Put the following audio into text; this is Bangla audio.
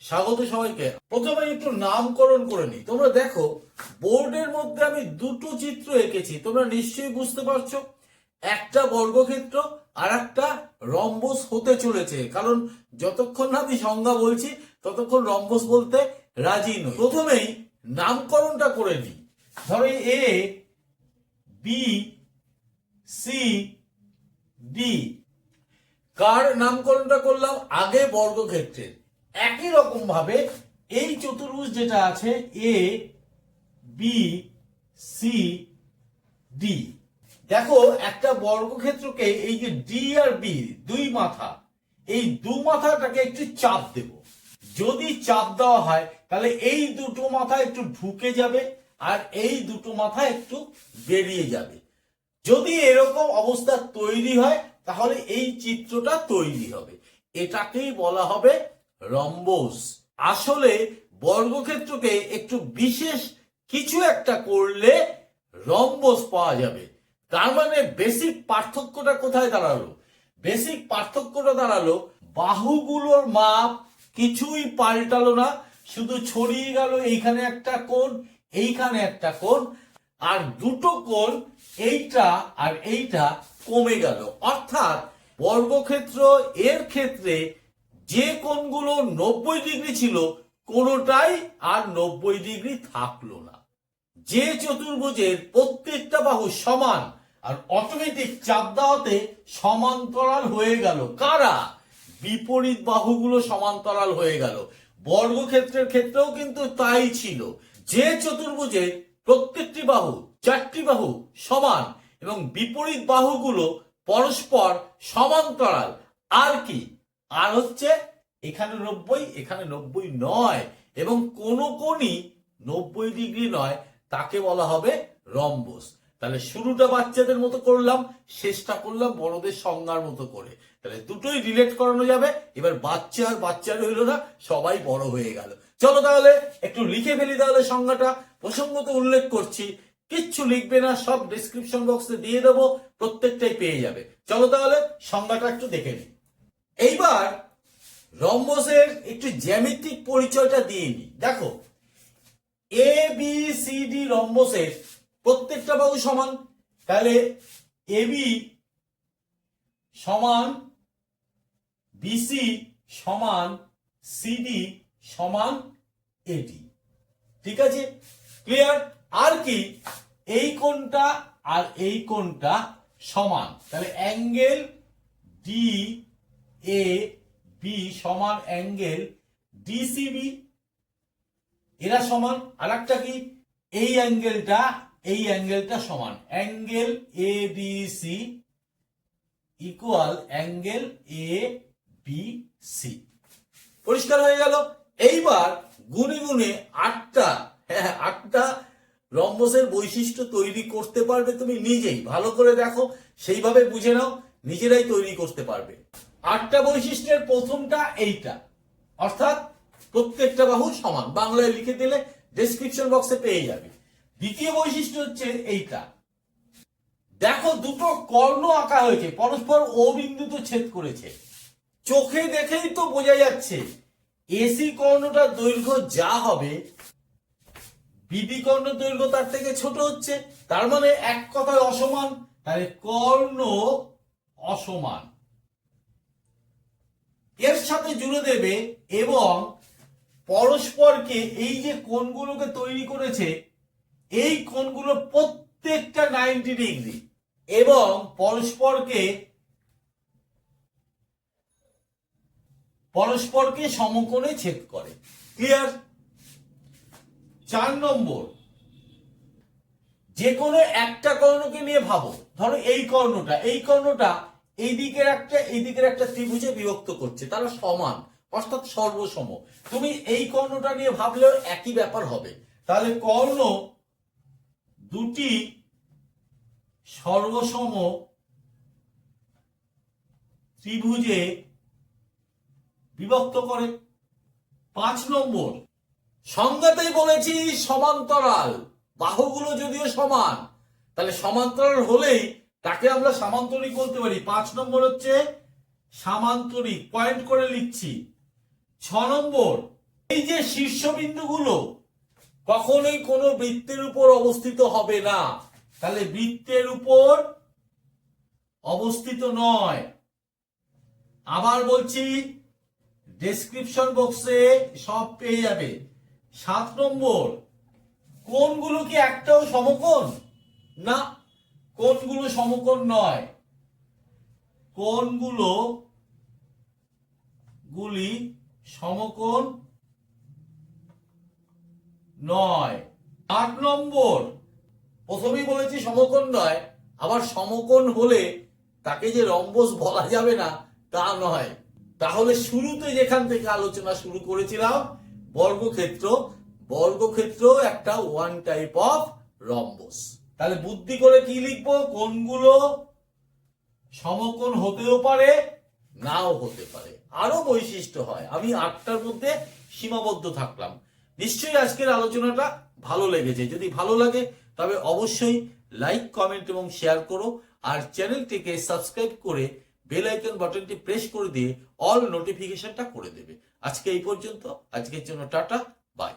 স্বাগত সবাইকে। প্রথমে একটু নামকরণ করে নিই। তোমরা দেখো, বোর্ডের মধ্যে আমি দুটো চিত্র এঁকেছি। তোমরা নিশ্চয়ই বুঝতে পারছ, একটা বর্গক্ষেত্র আর একটা রম্বস হতে চলেছে। কারণ যতক্ষণ না আমি সংজ্ঞা বলছি, ততক্ষণ রম্বস বলতে রাজি নই। প্রথমেই নামকরণটা করে নিই। ধরো এ বি সি ডি কার নামকরণটা করলাম? আগে বর্গক্ষেত্রের। একই রকম ভাবে এই চতুর্ভুজ যেটা আছে এ বি সি ডি দেখো, একটা বর্গক্ষেত্রকে এই যে ডি আর বি দুই মাথা, এই দু মাথাটাকে একটু চাপ দেব। যদি চাপ দেওয়া হয়, তাহলে এই দুটো মাথা একটু ঢুকে যাবে আর এই দুটো মাথা একটু বেরিয়ে যাবে। যদি এরকম অবস্থা তৈরি হয়, তাহলে এই চিত্রটা তৈরি হবে। এটাকেই বলা হবে রম্বস। আসলে বর্গক্ষেত্রকে একটু বিশেষ কিছু একটা করলে রম্বস পাওয়া যাবে। তার মানে বেসিক পার্থক্যটা কোথায় দাঁড়াল? বেসিক পার্থক্যটা দাঁড়াল, বাহুগুলোর মাপ কিছুই পাল্টালো না, শুধু ছড়িয়ে গেল এইখানে একটা কোণ, এইখানে একটা কোণ, আর দুটো কোণ, এইটা আর এইটা কমে গেল। অর্থাৎ বর্গক্ষেত্র এর ক্ষেত্রে যে কোণগুলো নব্বই ডিগ্রি ছিল, কোনোটাই আর নব্বই ডিগ্রি থাকল না। যে চতুর্ভুজের প্রত্যেকটা বাহু সমান, আর অটোমেটিক চাপ দেওয়াতে সমান্তরাল হয়ে গেল। কারা? বিপরীত বাহুগুলো সমান্তরাল হয়ে গেল। বর্গক্ষেত্রের ক্ষেত্রেও কিন্তু তাই ছিল। যে চতুর্ভুজের প্রত্যেকটি বাহু, চারটি বাহু সমান এবং বিপরীত বাহুগুলো পরস্পর সমান্তরাল, আর কি? আর হচ্ছে এখানে নব্বই এখানে নব্বই নয়। এবং কোন কোনই নব্বই ডিগ্রি নয়, তাকে বলা হবে রম্বস। তাহলে শুরুটা বাচ্চাদের মতো করলাম, শেষটা করলাম বড়দের সংজ্ঞার মতো করে। তাহলে দুটোই রিলেট করানো যাবে। এবার বাচ্চা আর বাচ্চা রইল না, সবাই বড় হয়ে গেল। চলো তাহলে একটু লিখে ফেলি তাহলে সংজ্ঞাটা। প্রসঙ্গত উল্লেখ করছি, কিচ্ছু লিখবে না, সব ডিসক্রিপশন বক্সে দিয়ে দেবো, প্রত্যেকটাই পেয়ে যাবে। চলো তাহলে সংজ্ঞাটা একটু দেখে নিই। এইবার রম্বসের একটু জ্যামিতিক পরিচয়টা দিয়ে নি। দেখো এ বি সি ডি রম্বসের প্রত্যেকটা বাহু সমান, তাহলে এ বি সমান বিসি সমান সিডি সমান এডি ঠিক আছে? ক্লিয়ার আর কি? এই কোনটা আর এই কোনটা সমান। তাহলে অ্যাঙ্গেল ডি এ বি সমান অ্যাঙ্গেল ডিসিবি এরা সমান আর একটা কি? এই অ্যাঙ্গেলটা এই অ্যাঙ্গেলটা সমান। Angle A D C equal angle A B C পরিষ্কার হয়ে গেল। এইবার গুনে গুনে আটটা হ্যাঁ আটটা রম্বসের বৈশিষ্ট্য তৈরি করতে পারবে তুমি নিজেই। ভালো করে দেখো, সেইভাবে বুঝে নাও, নিজেরাই তৈরি করতে পারবে। আটটা বৈশিষ্ট্যের প্রথমটা এইটা। অর্থাৎ প্রত্যেকটা বাহু সমান। বাংলায় লিখে দিলে ডেসক্রিপশন বক্সে পেয়ে যাবে। দ্বিতীয় বৈশিষ্ট্য হচ্ছে এইটা। দেখো, দুটো কর্ণ আঁকা হয়েছে। পরস্পর ও বিন্দুতে ছেদ করেছে। চোখে দেখেই তো বোঝা যাচ্ছে এসি কর্ণটার দৈর্ঘ্য যা হবে বিবি কর্ণ দৈর্ঘ্য তার থেকে ছোট হচ্ছে। তার মানে এক কথায় অসমান। তাহলে কর্ণ অসমান। এর সাথে জুড়ে দেবে এবং পরস্পরকে এই যে কোণগুলোকে তৈরি করেছে, এই কোণগুলো প্রত্যেকটা নাইনটি ডিগ্রি এবং পরস্পরকে পরস্পরকে সমকোণে ছেদ করে। ক্লিয়ার চার নম্বর। যে কোনো একটা কর্ণকে নিয়ে ভাবো। ধরো এই কর্ণটা এই কর্ণটা এই দিকের একটা, এই দিকের একটা ত্রিভুজে বিভক্ত করছে, তারা সমান, অর্থাৎ সর্বসম। তুমি এই কর্ণটা নিয়ে ভাবলেও একই ব্যাপার হবে। তাহলে কর্ণ দুটি সর্বসম ত্রিভুজে বিভক্ত করে। পাঁচ নম্বর, সংজ্ঞাতেই বলেছি সমান্তরাল। বাহুগুলো যদিও সমান, তাহলে সমান্তরাল হলেই তাকে আমরা সামান্তরিক বলতে পারি। পাঁচ নম্বর হচ্ছে সামান্তরিক। পয়েন্ট করে লিখছি। ছ নম্বর, এই যে শীর্ষবিন্দুগুলো কখনোই কোনো বৃত্তের উপর অবস্থিত হবে না। তাহলে বৃত্তের উপর অবস্থিত নয়। আবার বলছি ডেসক্রিপশন বক্সে সব পেয়ে যাবে। সাত নম্বর, কোনগুলো কি একটাও সমকোণ? না কোনগুলো সমকোণ নয়। কোনগুলো গুলি সমকোণ নয়। আট নম্বর। প্রথমেই বলেছি সমকোণ নয়, আবার সমকোণ হলে তাকে যে রম্বস বলা যাবে না, তা নয়। তাহলে শুরুতে যেখান থেকে আলোচনা শুরু করেছিলাম, বর্গক্ষেত্র বর্গক্ষেত্র একটা ওয়ান টাইপ অফ রম্বস। তাহলে বুদ্ধি করে কি লিখব? কোনগুলো সমকোণ হতেও পারে, নাও হতে পারে। আরও বৈশিষ্ট্য হয়। আমি আটটার মধ্যে সীমাবদ্ধ থাকলাম। নিশ্চয়ই আজকের আলোচনাটা ভালো লেগেছে। যদি ভালো লাগে, তবে অবশ্যই লাইক, কমেন্ট এবং শেয়ার করো। আর চ্যানেলটিকে সাবস্ক্রাইব করে বেল আইকন বাটনটি প্রেস করে দিয়ে অল নোটিফিকেশনটা করে দেবে। আজকে এই পর্যন্ত। আজকের জন্য টাটা, বাই।